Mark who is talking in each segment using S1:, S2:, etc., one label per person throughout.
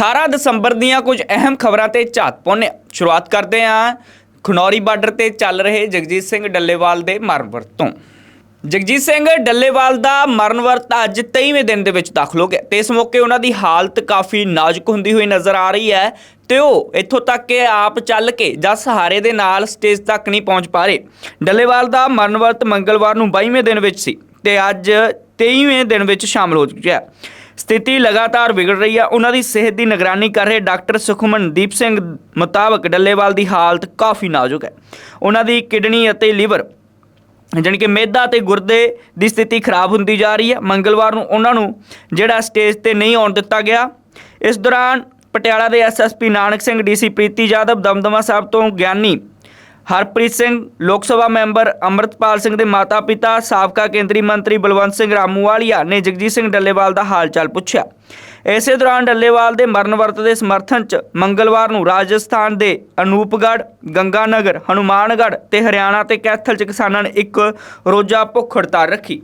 S1: 18 ਦਸੰਬਰ ਦੀਆਂ ਕੁਝ ਅਹਿਮ ਖਬਰਾਂ ਤੇ ਝਾਤ ਪਾਉਂਦੇ ਹਾਂ ਸ਼ੁਰੂਆਤ ਕਰਦੇ ਹਾਂ। ਖਨੌਰੀ ਬਾਰਡਰ ਤੇ ਚੱਲ ਰਹੇ ਜਗਜੀਤ ਸਿੰਘ ਡੱਲੇਵਾਲ ਦੇ ਮਰਨ ਵਰਤ। ਤੋਂ ਜਗਜੀਤ ਸਿੰਘ ਡੱਲੇਵਾਲ ਦਾ ਮਰਨ ਵਰਤ ਅੱਜ 23ਵੇਂ ਦਿਨ ਦੇ ਵਿੱਚ ਦਾਖਲ ਹੋ ਗਿਆ। ਤੇ ਇਸ ਮੌਕੇ ਉਹਨਾਂ ਦੀ ਹਾਲਤ ਕਾਫੀ ਨਾਜ਼ੁਕ ਹੁੰਦੀ ਹੋਈ ਨਜ਼ਰ ਆ ਰਹੀ ਹੈ ਤੇ ਉਹ ਇੱਥੋਂ ਤੱਕ ਕਿ ਆਪ ਚੱਲ ਕੇ ਜਾਂ ਸਹਾਰੇ ਦੇ ਨਾਲ ਸਟੇਜ ਤੱਕ ਨਹੀਂ ਪਹੁੰਚ ਪਾ ਰਹੇ। ਡੱਲੇਵਾਲ ਦਾ ਮਰਨ ਵਰਤ ਮੰਗਲਵਾਰ ਨੂੰ 22ਵੇਂ ਦਿਨ ਵਿੱਚ ਸੀ ਤੇ ਅੱਜ 23ਵੇਂ ਦਿਨ ਵਿੱਚ ਸ਼ਾਮਲ ਹੋ ਚੁੱਕਿਆ। ਹੈ ਸਥਿਤੀ ਲਗਾਤਾਰ ਵਿਗੜ ਰਹੀ ਹੈ ਉਹਨਾਂ ਦੀ ਸਿਹਤ ਦੀ ਨਿਗਰਾਨੀ ਕਰ ਰਹੇ ਡਾਕਟਰ ਸੁਖਮਨਦੀਪ ਸਿੰਘ ਮੁਤਾਬਕ ਡੱਲੇਵਾਲ ਦੀ ਹਾਲਤ ਕਾਫੀ ਨਾਜ਼ੁਕ ਹੈ। ਉਹਨਾਂ ਦੀ ਕਿਡਨੀ ਅਤੇ ਲੀਵਰ, ਜਾਣੀ ਕਿ ਮੇਦਾ ਤੇ ਗੁਰਦੇ ਦੀ ਸਥਿਤੀ ਖਰਾਬ ਹੁੰਦੀ ਜਾ ਰਹੀ ਹੈ। ਮੰਗਲਵਾਰ ਨੂੰ ਉਹਨਾਂ ਨੂੰ ਜਿਹੜਾ ਸਟੇਜ ਤੇ ਨਹੀਂ ਆਉਣ ਦਿੱਤਾ ਗਿਆ। ਇਸ ਦੌਰਾਨ ਪਟਿਆਲਾ ਦੇ ਐਸਐਸਪੀ ਨਾਨਕ ਸਿੰਘ ਡੀਸੀ ਪ੍ਰੀਤੀ ਜਾਦਵ ਦਮਦਮਾ ਸਾਹਿਬ ਤੋਂ ਗਿਆਨੀ ਹਰਪ੍ਰੀਤ ਸਿੰਘ, ਲੋਕ ਸਭਾ ਮੈਂਬਰ ਅੰਮ੍ਰਿਤਪਾਲ ਸਿੰਘ ਦੇ ਮਾਤਾ-ਪਿਤਾ, ਸਾਬਕਾ ਕੇਂਦਰੀ ਮੰਤਰੀ ਬਲਵੰਤ ਸਿੰਘ ਰਾਮੂਵਾਲੀਆ ਨੇ ਜਗਜੀਤ ਸਿੰਘ ਡੱਲੇਵਾਲ ਦਾ ਹਾਲ ਚਾਲ ਪੁੱਛਿਆ। ਇਸੇ ਦੌਰਾਨ ਡੱਲੇਵਾਲ ਦੇ ਮਰਨ ਵਰਤ ਦੇ ਸਮਰਥਨ 'ਚ ਮੰਗਲਵਾਰ ਨੂੰ ਰਾਜਸਥਾਨ ਦੇ ਅਨੂਪਗੜ੍ਹ, ਗੰਗਾਨਗਰ, ਹਨੂਮਾਨਗੜ੍ਹ ਤੇ ਹਰਿਆਣਾ ਤੇ ਕੈਥਲ 'ਚ ਕਿਸਾਨਾਂ ਨੇ ਇੱਕ ਰੋਜ਼ਾ ਭੁੱਖ ਹੜਤਾਲ ਰੱਖੀ।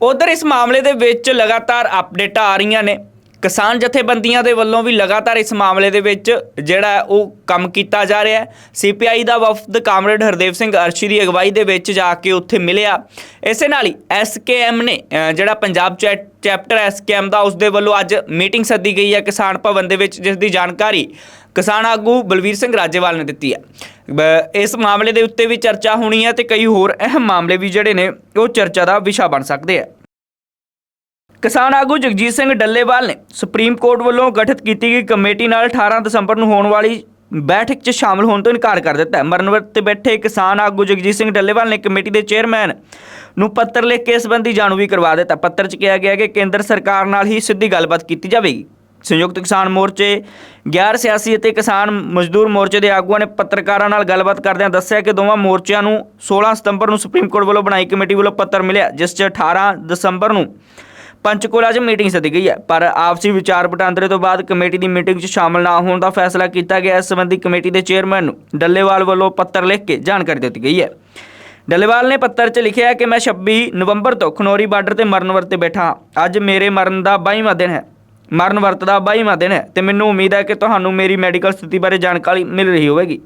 S1: ਉਧਰ ਇਸ ਮਾਮਲੇ ਦੇ ਵਿੱਚ ਲਗਾਤਾਰ ਅਪਡੇਟਾਂ ਆ ਰਹੀਆਂ ਨੇ। ਕਿਸਾਨ ਜਥੇਬੰਦੀਆਂ ਦੇ ਵੱਲੋਂ ਵੀ ਲਗਾਤਾਰ ਇਸ ਮਾਮਲੇ ਦੇ ਵਿੱਚ ਜਿਹੜਾ ਉਹ ਕੰਮ ਕੀਤਾ ਜਾ ਰਿਹਾ ਹੈ। ਸੀਪੀਆਈ ਦਾ ਵਫਦ ਕਾਮਰੇਡ ਹਰਦੇਵ ਸਿੰਘ ਅਰਸ਼ੀ ਦੀ ਅਗਵਾਈ ਦੇ ਵਿੱਚ ਜਾ ਕੇ ਉੱਥੇ ਮਿਲਿਆ। ਇਸੇ ਨਾਲ ਹੀ ਐਸਕੇਐਮ ਨੇ ਜਿਹੜਾ ਪੰਜਾਬ ਚੈ- ਚੈਪਟਰ ਐਸਕੇਐਮ ਦਾ ਉਸ ਦੇ ਵੱਲੋਂ ਅੱਜ ਮੀਟਿੰਗ ਸੱਦੀ ਗਈ ਹੈ ਕਿਸਾਨ ਭਵਨ ਦੇ ਵਿੱਚ, ਜਿਸ ਦੀ ਜਾਣਕਾਰੀ ਕਿਸਾਨ ਆਗੂ ਬਲਵੀਰ ਸਿੰਘ ਰਾਜੇਵਾਲ ਨੇ ਦਿੱਤੀ ਹੈ। ਇਸ ਮਾਮਲੇ ਦੇ ਉੱਤੇ ਵੀ ਚਰਚਾ ਹੋਣੀ ਹੈ ਤੇ ਕਈ ਹੋਰ ਅਹਿਮ ਮਾਮਲੇ ਵੀ ਜਿਹੜੇ ਨੇ, ਉਹ ਚਰਚਾ ਦਾ ਵਿਸ਼ਾ ਬਣ ਸਕਦੇ ਆ ਕਿਸਾਨ ਆਗੂ ਜਗਜੀਤ ਸਿੰਘ ਡੱਲੇਵਾਲ ਨੇ ਸੁਪਰੀਮ ਕੋਰਟ ਵੱਲੋਂ ਗਠਿਤ ਕੀਤੀ ਗਈ ਕਮੇਟੀ ਨਾਲ 18 ਦਸੰਬਰ ਨੂੰ ਹੋਣ ਵਾਲੀ ਬੈਠਕ 'ਚ ਸ਼ਾਮਲ ਹੋਣ ਤੋਂ ਇਨਕਾਰ ਕਰ ਦਿੱਤਾ ਹੈ। ਮਰਨ ਤੇ ਬੈਠੇ ਕਿਸਾਨ ਆਗੂ ਜਗਜੀਤ ਸਿੰਘ ਡੱਲੇਵਾਲ ਨੇ ਕਮੇਟੀ ਦੇ ਚੇਅਰਮੈਨ ਨੂੰ ਪੱਤਰ ਲਿਖ ਕੇ ਸਬੰਧੀ ਜਾਣੂ ਵੀ ਕਰਵਾ ਦਿੱਤਾ। ਪੱਤਰ 'ਚ ਕਿਹਾ ਗਿਆ ਕਿ ਕੇਂਦਰ ਸਰਕਾਰ ਨਾਲ ਹੀ ਸਿੱਧੀ ਗੱਲਬਾਤ ਕੀਤੀ ਜਾਵੇਗੀ। ਸੰਯੁਕਤ ਕਿਸਾਨ ਮੋਰਚੇ, ਗੈਰ ਸਿਆਸੀ ਅਤੇ ਕਿਸਾਨ ਮਜ਼ਦੂਰ ਮੋਰਚੇ ਦੇ ਆਗੂਆਂ ਨੇ ਪੱਤਰਕਾਰਾਂ ਨਾਲ ਗੱਲਬਾਤ ਕਰਦਿਆਂ ਦੱਸਿਆ ਕਿ ਦੋਵਾਂ ਮੋਰਚਿਆਂ ਨੂੰ 16 ਸਤੰਬਰ ਨੂੰ ਸੁਪਰੀਮ ਕੋਰਟ ਵੱਲੋਂ ਬਣਾਈ ਕਮੇਟੀ ਵੱਲੋਂ ਪੱਤਰ ਮਿਲਿਆ, ਜਿਸ 'ਚ 18 ਦਸੰਬਰ ਨੂੰ ਪੰਚਕੂਲਾ 'ਚ ਮੀਟਿੰਗ ਸੱਦੀ ਗਈ ਹੈ, ਪਰ ਆਪਸੀ ਵਿਚਾਰ ਵਟਾਂਦਰੇ ਤੋਂ ਬਾਅਦ ਕਮੇਟੀ ਦੀ ਮੀਟਿੰਗ 'ਚ ਸ਼ਾਮਲ ਨਾ ਹੋਣ ਦਾ ਫੈਸਲਾ ਕੀਤਾ ਗਿਆ, ਇਸ ਸੰਬੰਧੀ ਕਮੇਟੀ ਦੇ ਚੇਅਰਮੈਨ ਨੂੰ ਡੱਲੇਵਾਲ ਵੱਲੋਂ ਪੱਤਰ ਲਿਖ ਕੇ ਜਾਣਕਾਰੀ ਦਿੱਤੀ ਗਈ ਹੈ। ਡੱਲੇਵਾਲ ਨੇ ਪੱਤਰ 'ਚ ਲਿਖਿਆ ਕਿ ਮੈਂ 26 ਨਵੰਬਰ ਤੋਂ ਖਨੌਰੀ ਬਾਰਡਰ ਤੇ ਮਰਨ ਵਰਤ ਤੇ ਬੈਠਾ ਹਾਂ। ਅੱਜ ਮੇਰੇ ਮਰਨ ਦਾ 22ਵਾਂ ਦਿਨ ਹੈ। ਮਰਨ ਵਰਤ ਦਾ 22ਵਾਂ ਦਿਨ ਹੈ ਤੇ ਮੈਨੂੰ ਉਮੀਦ ਹੈ ਕਿ ਤੁਹਾਨੂੰ ਮੇਰੀ ਮੈਡੀਕਲ ਸਥਿਤੀ ਬਾਰੇ ਜਾਣਕਾਰੀ ਮਿਲ ਰਹੀ ਹੋਵੇਗੀ।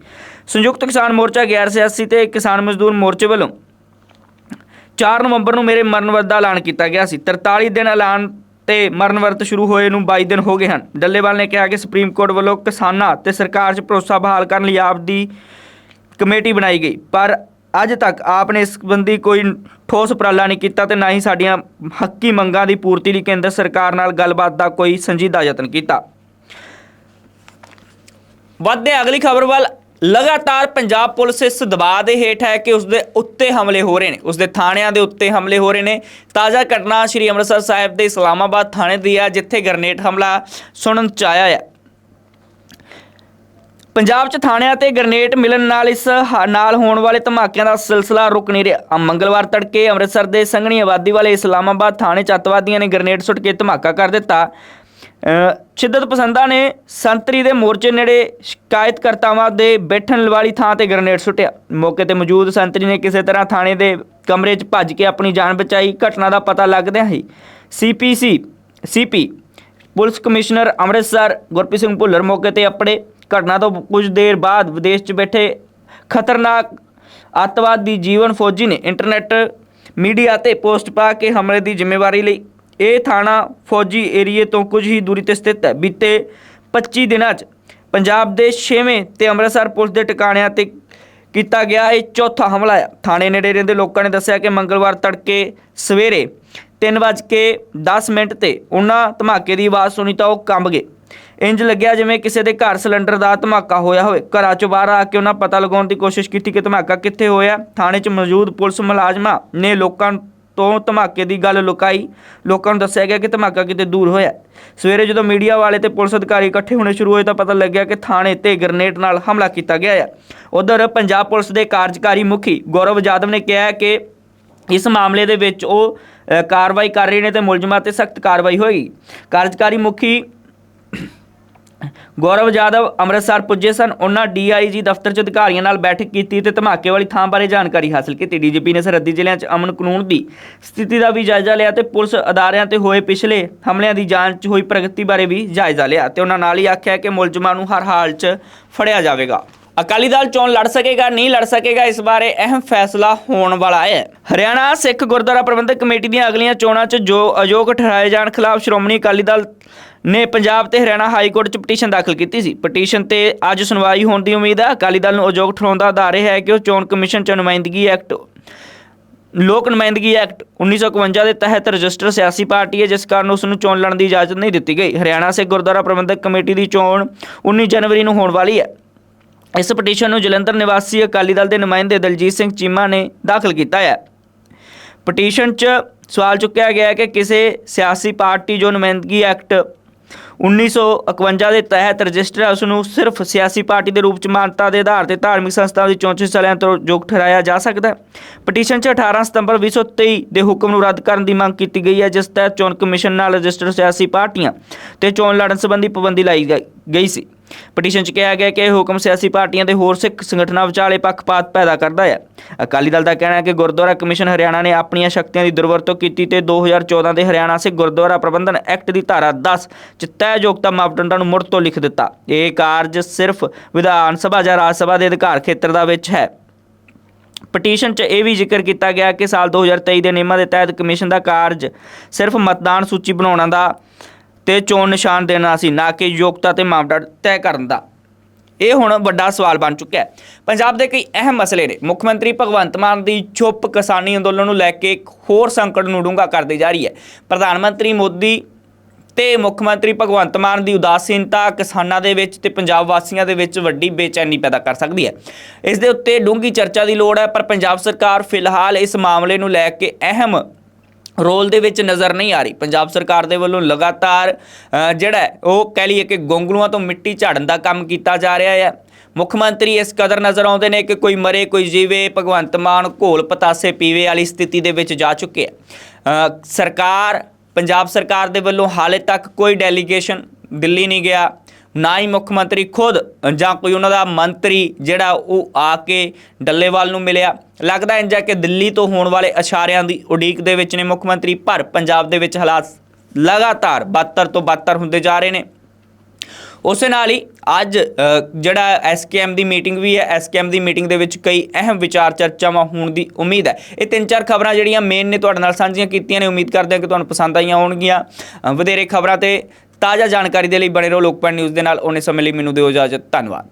S1: ਸੰਯੁਕਤ ਕਿਸਾਨ ਮੋਰਚਾ ਗੈਰ ਸਿਆਸੀ ਤੇ ਕਿਸਾਨ ਮਜ਼ਦੂਰ ਮੋਰਚੇ ਵੱਲੋਂ 4 ਨਵੰਬਰ ਨੂੰ ਮੇਰੇ ਮਰਨ ਵਰਤ ਦਾ ਐਲਾਨ ਕੀਤਾ ਗਿਆ ਸੀ। 43 ਦਿਨ ਐਲਾਨ ਤੇ ਮਰਨ ਵਰਤ ਸ਼ੁਰੂ ਹੋਏ ਨੂੰ 22 ਦਿਨ ਹੋ ਗਏ ਹਨ। ਡੱਲੇਵਾਲ ਨੇ ਕਿਹਾ ਕਿ ਸੁਪਰੀਮ ਕੋਰਟ ਵੱਲੋਂ ਕਿਸਾਨਾਂ ਤੇ ਸਰਕਾਰ 'ਚ ਭਰੋਸਾ ਬਹਾਲ ਕਰਨ ਲਈ ਆਪ ਦੀ ਕਮੇਟੀ ਬਣਾਈ ਗਈ। ਪਰ ਅੱਜ ਤੱਕ ਆਪ ਨੇ ਇਸ ਸੰਬੰਧੀ ਕੋਈ ਠੋਸ ਉਪਰਾਲਾ ਨਹੀਂ ਕੀਤਾ ਤੇ ਨਾ ਹੀ ਸਾਡੀਆਂ ਹੱਕੀ ਮੰਗਾਂ ਦੀ ਪੂਰਤੀ ਲਈ ਕੇਂਦਰ ਸਰਕਾਰ ਨਾਲ ਗੱਲਬਾਤ ਦਾ ਕੋਈ ਸੰਜੀਦਾ ਯਤਨ ਕੀਤਾ। ਵੱਧਦੇ ਅਗਲੀ ਖਬਰ ਵੱਲ ਲਗਾਤਾਰ ਪੰਜਾਬ ਪੁਲਿਸ ਇਸ ਦਬਾਅ ਦੇ ਹੇਠ ਹੈ ਕਿ ਉਸ ਦੇ ਉੱਤੇ ਹਮਲੇ ਹੋ ਰਹੇ ਨੇ। ਉਸ ਦੇ ਥਾਣਿਆਂ ਦੇ ਉੱਤੇ ਹਮਲੇ ਹੋ ਰਹੇ ਨੇ। ਤਾਜ਼ਾ ਘਟਨਾ ਸ਼੍ਰੀ ਅੰਮ੍ਰਿਤਸਰ ਸਾਹਿਬ ਦੇ ਇਸਲਾਮਾਬਾਦ ਥਾਣੇ ਦੀ ਹੈ, ਜਿੱਥੇ ਗ੍ਰਨੇਡ ਹਮਲਾ ਸੁਣਨ ਚ ਆਇਆ ਹੈ। ਪੰਜਾਬ 'ਚ ਥਾਣਿਆਂ ਤੇ ਗ੍ਰਨੇਡ ਮਿਲਣ ਨਾਲ ਇਸ ਹ- ਨਾਲ ਹੋਣ ਵਾਲੇ ਧਮਾਕਿਆਂ ਦਾ ਸਿਲਸਿਲਾ ਰੁਕ ਨਹੀਂ ਰਿਹਾ। ਮੰਗਲਵਾਰ ਤੜਕੇ ਅੰਮ੍ਰਿਤਸਰ ਦੇ ਸੰਘਣੀ ਆਬਾਦੀ ਵਾਲੇ ਇਸਲਾਮਾਬਾਦ ਥਾਣੇ 'ਚ ਅੱਤਵਾਦੀਆਂ ਨੇ ਗ੍ਰਨੇਡ ਸੁੱਟ ਕੇ ਧਮਾਕਾ ਕਰ ਦਿੱਤਾ। ਸ਼ਿੱਦਤ ਪਸੰਦਾਂ ਨੇ ਸੰਤਰੀ ਦੇ ਮੋਰਚੇ ਨੇੜੇ ਸ਼ਿਕਾਇਤਕਰਤਾਵਾਂ ਦੇ ਬੈਠਣ ਵਾਲੀ ਥਾਂ ਤੇ ਗ੍ਰਨੇਡ ਸੁੱਟਿਆ। ਮੌਕੇ ਤੇ ਮੌਜੂਦ ਸੰਤਰੀ ਨੇ ਕਿਸੇ ਤਰ੍ਹਾਂ ਥਾਣੇ ਦੇ ਕਮਰੇ 'ਚ ਭੱਜ ਕੇ ਆਪਣੀ ਜਾਨ ਬਚਾਈ। ਘਟਨਾ ਦਾ ਪਤਾ ਲੱਗਦਿਆਂ ਹੀ CPC, CP, police commissioner Amritsar Gurpreet Singh Bhullar ਮੌਕੇ ਤੇ ਆਪਣੇ ਘਟਨਾ ਤੋਂ ਕੁਝ ਦੇਰ ਬਾਅਦ ਵਿਦੇਸ਼ 'ਚ ਬੈਠੇ ਖਤਰਨਾਕ ਅੱਤਵਾਦ ਦੀ ਜੀਵਨ ਫੌਜੀ ਨੇ ਇੰਟਰਨੈਟ ਮੀਡੀਆ ਤੇ ਪੋਸਟ ਪਾ ਕੇ ਹਮਲੇ ਦੀ ਜ਼ਿੰਮੇਵਾਰੀ ਲਈ ਇਹ ਥਾਣਾ ਫੌਜੀ ਏਰੀਏ ਤੋਂ ਕੁਝ ਹੀ ਦੂਰੀ ਤੇ ਸਥਿਤ ਹੈ। ਬੀਤੇ 25 ਦਿਨਾਂ 'ਚ ਪੰਜਾਬ ਦੇ 6ਵੇਂ ਤੇ ਅੰਮ੍ਰਿਤਸਰ ਪੁਲਿਸ ਦੇ ਟਿਕਾਣਿਆਂ ਤੇ ਕੀਤਾ ਗਿਆ ਇਹ ਚੌਥਾ ਹਮਲਾ ਹੈ ਥਾਣੇ ਨੇੜੇ ਰਹਿੰਦੇ ਲੋਕਾਂ ਨੇ ਦੱਸਿਆ ਕਿ ਮੰਗਲਵਾਰ ਤੜਕੇ ਸਵੇਰੇ 3:10 ਮਿੰਟ ਤੇ ਉਹਨਾਂ ਧਮਾਕੇ ਦੀ ਆਵਾਜ਼ ਸੁਣੀ ਤਾਂ ਉਹ ਕੰਬ ਗਏ। ਇੰਜ ਲੱਗਿਆ ਜਿਵੇਂ ਕਿਸੇ ਦੇ ਘਰ ਸਿਲੰਡਰ ਦਾ ਧਮਾਕਾ ਹੋਇਆ ਹੋਵੇ। ਘਰਾਂ ਚੋਂ ਬਾਹਰ ਆ ਕੇ ਉਹਨਾਂ ਪਤਾ ਲਗਾਉਣ ਦੀ ਕੋਸ਼ਿਸ਼ ਕੀਤੀ ਕਿ ਧਮਾਕਾ ਕਿੱਥੇ ਹੋਇਆ। ਥਾਣੇ 'ਚ ਮੌਜੂਦ ਪੁਲਿਸ ਮੁਲਾਜ਼ਮਾਂ ਨੇ ਲੋਕਾਂ ਤੋਂ ਧਮਾਕੇ ਦੀ ਗੱਲ ਲੁਕਾਈ। ਲੋਕਾਂ ਨੂੰ ਦੱਸਿਆ ਗਿਆ ਕਿ ਧਮਾਕਾ ਕਿਤੇ ਦੂਰ ਹੋਇਆ। ਸਵੇਰੇ ਜਦੋਂ ਮੀਡੀਆ ਵਾਲੇ ਤੇ ਪੁਲਿਸ ਅਧਿਕਾਰੀ ਇਕੱਠੇ ਹੋਣੇ ਸ਼ੁਰੂ ਹੋਏ ਤਾਂ ਪਤਾ ਲੱਗਿਆ ਕਿ ਥਾਣੇ ਤੇ ਗ੍ਰਨੇਡ ਨਾਲ ਹਮਲਾ ਕੀਤਾ ਗਿਆ ਹੈ ਉਧਰ ਪੰਜਾਬ ਪੁਲਿਸ ਦੇ ਕਾਰਜਕਾਰੀ ਮੁਖੀ ਗੌਰਵ ਜਾਦਵ ਨੇ ਕਿਹਾ ਕਿ ਇਸ ਮਾਮਲੇ ਦੇ ਵਿੱਚ ਉਹ ਕਾਰਵਾਈ ਕਰ ਰਹੇ ਨੇ ਤੇ ਮੁਲਜ਼ਮਾਂ ਤੇ ਸਖਤ ਕਾਰਵਾਈ ਹੋਏਗੀ। ਕਾਰਜਕਾਰੀ ਮੁਖੀ ਗੌਰਵ ਜਾਦਵ ਅੰਮ੍ਰਿਤਸਰ ਪੁੱਜੇ ਸਨ। ਉਹਨਾਂ ਡੀਆਈਜੀ ਦਫ਼ਤਰ 'ਚ ਅਧਿਕਾਰੀਆਂ ਨਾਲ ਬੈਠਕ ਕੀਤੀ ਤੇ ਧਮਾਕੇ ਵਾਲੀ ਥਾਂ ਬਾਰੇ ਜਾਣਕਾਰੀ ਹਾਸਲ ਕੀਤੀ। ਡੀਜੀਪੀ ਨੇ ਸਰਹੱਦੀ ਜ਼ਿਲ੍ਹਿਆਂ 'ਚ ਅਮਨ ਕਾਨੂੰਨ ਦੀ ਸਥਿਤੀ ਦਾ ਵੀ ਜਾਇਜ਼ਾ ਲਿਆ ਤੇ ਪੁਲਿਸ ਅਦਾਰਿਆਂ ਤੇ ਹੋਏ ਪਿਛਲੇ ਹਮਲਿਆਂ ਦੀ ਜਾਂਚ ਹੋਈ ਪ੍ਰਗਤੀ ਬਾਰੇ ਵੀ ਜਾਇਜ਼ਾ ਲਿਆ ਤੇ ਉਹਨਾਂ ਨਾਲ ਹੀ ਆਖਿਆ ਕਿ ਮੁਲਜ਼ਮਾਂ ਨੂੰ ਹਰ ਹਾਲ 'ਚ ਫੜਿਆ ਜਾਵੇਗਾ। ਅਕਾਲੀ ਦਲ ਚੋਣ ਲੜ ਸਕੇਗਾ, ਨਹੀਂ ਲੜ ਸਕੇਗਾ, ਇਸ ਬਾਰੇ ਅਹਿਮ ਫੈਸਲਾ ਹੋਣ ਵਾਲਾ ਹੈ। ਹਰਿਆਣਾ ਸਿੱਖ ਗੁਰਦੁਆਰਾ ਪ੍ਰਬੰਧਕ ਕਮੇਟੀ ਦੀਆਂ ਅਗਲੀਆਂ ਚੋਣਾਂ 'ਚ ਜੋ ਅਯੋਗ ਠਹਿਰਾਏ ਜਾਣ ਖਿਲਾਫ ਸ਼੍ਰੋਮਣੀ ਅਕਾਲੀ ਦਲ ਨੇ ਪੰਜਾਬ ਤੇ ਹਰਿਆਣਾ ਹਾਈ ਕੋਰਟ 'ਚ ਪਟੀਸ਼ਨ ਦਾਖਲ ਕੀਤੀ ਸੀ। ਪਟੀਸ਼ਨ ਤੇ ਅੱਜ ਸੁਣਵਾਈ ਹੋਣ ਦੀ ਉਮੀਦ ਹੈ। ਅਕਾਲੀ ਦਲ ਨੂੰ ਅਯੋਗ ਠਹਿਰਾਉਣ ਦਾ ਆਧਾਰ ਇਹ ਹੈ ਕਿ ਉਹ ਚੋਣ ਕਮਿਸ਼ਨ 'ਚ ਨੁਮਾਇੰਦਗੀ ਐਕਟ, ਲੋਕ ਨੁਮਾਇੰਦਗੀ ਐਕਟ 1951 ਦੇ ਤਹਿਤ ਰਜਿਸਟਰ ਸਿਆਸੀ ਪਾਰਟੀ ਹੈ, ਜਿਸ ਕਾਰਨ ਉਸ ਨੂੰ ਚੋਣ ਲੜਨ ਦੀ ਇਜਾਜ਼ਤ ਨਹੀਂ ਦਿੱਤੀ ਗਈ। ਹਰਿਆਣਾ ਸਿੱਖ ਗੁਰਦੁਆਰਾ ਪ੍ਰਬੰਧਕ ਕਮੇਟੀ ਦੀ ਚੋਣ 19 ਜਨਵਰੀ ਨੂੰ ਹੋਣ ਵਾਲੀ ਹੈ। ਇਸ ਪਟੀਸ਼ਨ ਨੂੰ ਜਲੰਧਰ ਨਿਵਾਸੀ ਅਕਾਲੀ ਦਲ ਦੇ ਨੁਮਾਇੰਦੇ ਦਲਜੀਤ ਸਿੰਘ ਚੀਮਾ ਨੇ ਦਾਖਲ ਕੀਤਾ ਹੈ। ਪਟੀਸ਼ਨ 'ਚ ਸਵਾਲ ਚੁੱਕਿਆ ਗਿਆ ਹੈ ਕਿ ਕਿਸੇ ਸਿਆਸੀ ਪਾਰਟੀ ਜੋ ਨੁਮਾਇੰਦਗੀ ਐਕਟ 1951 ਦੇ ਤਹਿਤ ਰਜਿਸਟਰ ਹੈ ਉਸ ਨੂੰ ਸਿਰਫ ਸਿਆਸੀ ਪਾਰਟੀ ਦੇ ਰੂਪ ਚ ਮਾਨਤਾ ਦੇ ਆਧਾਰ ਤੇ ਧਾਰਮਿਕ ਸੰਸਥਾਵਾਂ ਦੀ ਚੋਣ 'ਚ ਤੋਂ ਯੋਗ ਠਹਿਰਾਇਆ ਜਾ ਸਕਦਾ ਹੈ। ਪਟੀਸ਼ਨ 'ਚ 18 ਸਤੰਬਰ 2023 ਦੇ ਹੁਕਮ ਨੂੰ ਰੱਦ ਕਰਨ ਦੀ ਮੰਗ ਕੀਤੀ ਗਈ ਹੈ, ਜਿਸ ਤਹਿਤ ਚੋਣ ਕਮਿਸ਼ਨ ਨਾਲ ਰਜਿਸਟਰ ਸਿਆਸੀ ਪਾਰਟੀਆਂ ਤੇ ਚੋਣ ਲੜਨ ਸੰਬੰਧੀ ਪਾਬੰਦੀ ਲਾਈ ਗਈ- ਗਈ ਸੀ। ਪਟੀਸ਼ਨ 'ਚ ਕਿਹਾ ਗਿਆ ਕਿ ਇਹ ਹੁਕਮ ਸਿਆਸੀ ਪਾਰਟੀਆਂ ਦੇ ਹੋਰ ਸਿੱਖ ਸੰਗਠਨਾਂ ਵਿਚਾਲੇ ਪੱਖਪਾਤ ਪੈਦਾ ਕਰਦਾ ਹੈ। ਅਕਾਲੀ ਦਲ ਦਾ ਕਹਿਣਾ ਹੈ ਕਿ ਗੁਰਦੁਆਰਾ ਕਮਿਸ਼ਨ ਹਰਿਆਣਾ ਨੇ ਆਪਣੀਆਂ ਸ਼ਕਤੀਆਂ ਦੀ ਦੁਰਵਰਤੋਂ ਕੀਤੀ ਤੇ 2014 ਦੇ ਹਰਿਆਣਾ ਸਿੱਖ ਗੁਰਦੁਆਰਾ ਪ੍ਰਬੰਧਨ ਐਕਟ ਦੀ ਧਾਰਾ 10 ਚ ਤੈਅ ਯੋਗਤਾ ਮਾਪਦੰਡਾਂ ਨੂੰ ਮੁੜ ਤੋਂ ਲਿਖ ਦਿੱਤਾ। ਇਹ ਕਾਰਜ ਸਿਰਫ ਵਿਧਾਨ ਸਭਾ ਜਾਂ ਰਾਜ ਸਭਾ ਦੇ ਅਧਿਕਾਰ ਖੇਤਰ ਦਾ ਵਿੱਚ ਹੈ। ਪਟੀਸ਼ਨ 'ਚ ਇਹ ਵੀ ਜ਼ਿਕਰ ਕੀਤਾ ਗਿਆ ਕਿ ਸਾਲ 2023 ਦੇ ਨਿਯਮਾਂ ਦੇ ਤਹਿਤ ਕਮਿਸ਼ਨ ਦਾ ਕਾਰਜ ਸਿਰਫ ਮਤਦਾਨ ਸੂਚੀ ਬਣਾਉਣ ਦਾ ਤੇ ਚੋਣ ਨਿਸ਼ਾਨ ਦੇਣਾ ਸੀ, ਨਾ ਕਿ ਯੋਗਤਾ ਤੇ ਮਾਪਦੰਡ ਤੈਅ ਕਰਨ ਦਾ। ਇਹ ਹੁਣ ਵੱਡਾ ਸਵਾਲ ਬਣ ਚੁੱਕਿਆ ਹੈ। ਪੰਜਾਬ ਦੇ ਕਈ ਅਹਿਮ ਮਸਲੇ ਨੇ। ਮੁੱਖ ਮੰਤਰੀ ਭਗਵੰਤ ਮਾਨ ਦੀ ਚੁੱਪ ਕਿਸਾਨੀ ਅੰਦੋਲਨ ਨੂੰ ਲੈ ਕੇ ਇੱਕ ਹੋਰ ਸੰਕਟ ਨੂੰ ਡੂੰਘਾ ਕਰਦੀ ਜਾ ਰਹੀ ਹੈ। ਪ੍ਰਧਾਨ ਮੰਤਰੀ ਮੋਦੀ ਤੇ ਮੁੱਖ ਮੰਤਰੀ ਭਗਵੰਤ ਮਾਨ ਦੀ ਉਦਾਸੀਨਤਾ ਕਿਸਾਨਾਂ ਦੇ ਵਿੱਚ ਤੇ ਪੰਜਾਬ ਵਾਸੀਆਂ ਦੇ ਵਿੱਚ ਵੱਡੀ ਬੇਚੈਨੀ ਪੈਦਾ ਕਰ ਸਕਦੀ ਹੈ। ਇਸ ਦੇ ਉੱਤੇ ਡੂੰਘੀ ਚਰਚਾ ਦੀ ਲੋੜ ਹੈ, ਪਰ ਪੰਜਾਬ ਸਰਕਾਰ ਫਿਲਹਾਲ ਇਸ ਮਾਮਲੇ ਨੂੰ ਲੈ ਕੇ ਅਹਿਮ ਰੋਲ ਦੇ ਵਿੱਚ ਨਜ਼ਰ ਨਹੀਂ ਆ ਰਹੀ। ਪੰਜਾਬ ਸਰਕਾਰ ਦੇ ਵੱਲੋਂ ਲਗਾਤਾਰ ਜਿਹੜਾ ਉਹ ਕਹਿ ਲਈਏ ਕਿ ਗੋਂਗਲੂਆਂ ਤੋਂ ਮਿੱਟੀ ਝਾੜਨ ਦਾ ਕੰਮ ਕੀਤਾ ਜਾ ਰਿਹਾ ਹੈ। ਮੁੱਖ ਮੰਤਰੀ ਇਸ ਕਦਰ ਨਜ਼ਰ ਆਉਂਦੇ ਨੇ ਕਿ ਕੋਈ ਮਰੇ, ਕੋਈ ਜੀਵੇ, ਭਗਵੰਤ ਮਾਨ ਘੋਲ ਪਤਾਸੇ ਪੀਵੇ ਵਾਲੀ ਸਥਿਤੀ ਦੇ ਵਿੱਚ ਜਾ ਚੁੱਕੇ ਹੈ ਸਰਕਾਰ, ਪੰਜਾਬ ਸਰਕਾਰ ਦੇ ਵੱਲੋਂ ਹਾਲੇ ਤੱਕ ਕੋਈ ਡੈਲੀਗੇਸ਼ਨ ਦਿੱਲੀ ਨਹੀਂ ਗਿਆ। ਨਾ ਹੀ ਮੁੱਖ ਮੰਤਰੀ ਖੁਦ ਜਾਂ ਕੋਈ ਉਹਨਾਂ ਦਾ ਮੰਤਰੀ ਜਿਹੜਾ ਉਹ ਆ ਕੇ ਡੱਲੇਵਾਲ ਨੂੰ ਮਿਲਿਆ। ਲੱਗਦਾ ਇੰਜ ਹੈ ਕਿ ਦਿੱਲੀ ਤੋਂ ਹੋਣ ਵਾਲੇ ਇਸ਼ਾਰਿਆਂ ਦੀ ਉਡੀਕ ਦੇ ਵਿੱਚ ਨੇ ਮੁੱਖ ਮੰਤਰੀ ਪਰ ਪੰਜਾਬ ਦੇ ਵਿੱਚ ਹਾਲਾਤ ਲਗਾਤਾਰ ਬਦਤਰ ਤੋਂ ਬਦਤਰ ਹੁੰਦੇ ਜਾ ਰਹੇ ਨੇ। ਉਸੇ ਨਾਲ ਹੀ ਅੱਜ ਅ, ਜਿਹੜਾ ਐਸਕੇਐਮ ਦੀ ਮੀਟਿੰਗ ਵੀ ਹੈ ਐਸਕੇਐਮ ਦੀ ਮੀਟਿੰਗ ਦੇ ਵਿੱਚ ਕਈ ਅਹਿਮ ਵਿਚਾਰ ਚਰਚਾਵਾਂ ਹੋਣ ਦੀ ਉਮੀਦ ਹੈ। ਇਹ ਤਿੰਨ ਚਾਰ ਖਬਰਾਂ ਜਿਹੜੀਆਂ ਮੇਨ ਨੇ ਤੁਹਾਡੇ ਨਾਲ ਸਾਂਝੀਆਂ ਕੀਤੀਆਂ ਨੇ। ਉਮੀਦ ਕਰਦੇ ਹਾਂ ਕਿ ਤੁਹਾਨੂੰ ਪਸੰਦ ਆਈਆਂ ਹੋਣਗੀਆਂ। ਵਧੇਰੇ ਖਬਰਾਂ ਤੇ ਤਾਜ਼ਾ ਜਾਣਕਾਰੀ ਦੇ ਲਈ ਬਣੇ ਰਹੋ ਲੋਕਪਾਲ ਨਿਊਜ਼ ਦੇ ਨਾਲ। ਉਹਨੇ ਸਮੇਂ ਲਈ ਮੈਨੂੰ ਦਿਓ ਇਜਾਜ਼ਤ। ਧੰਨਵਾਦ।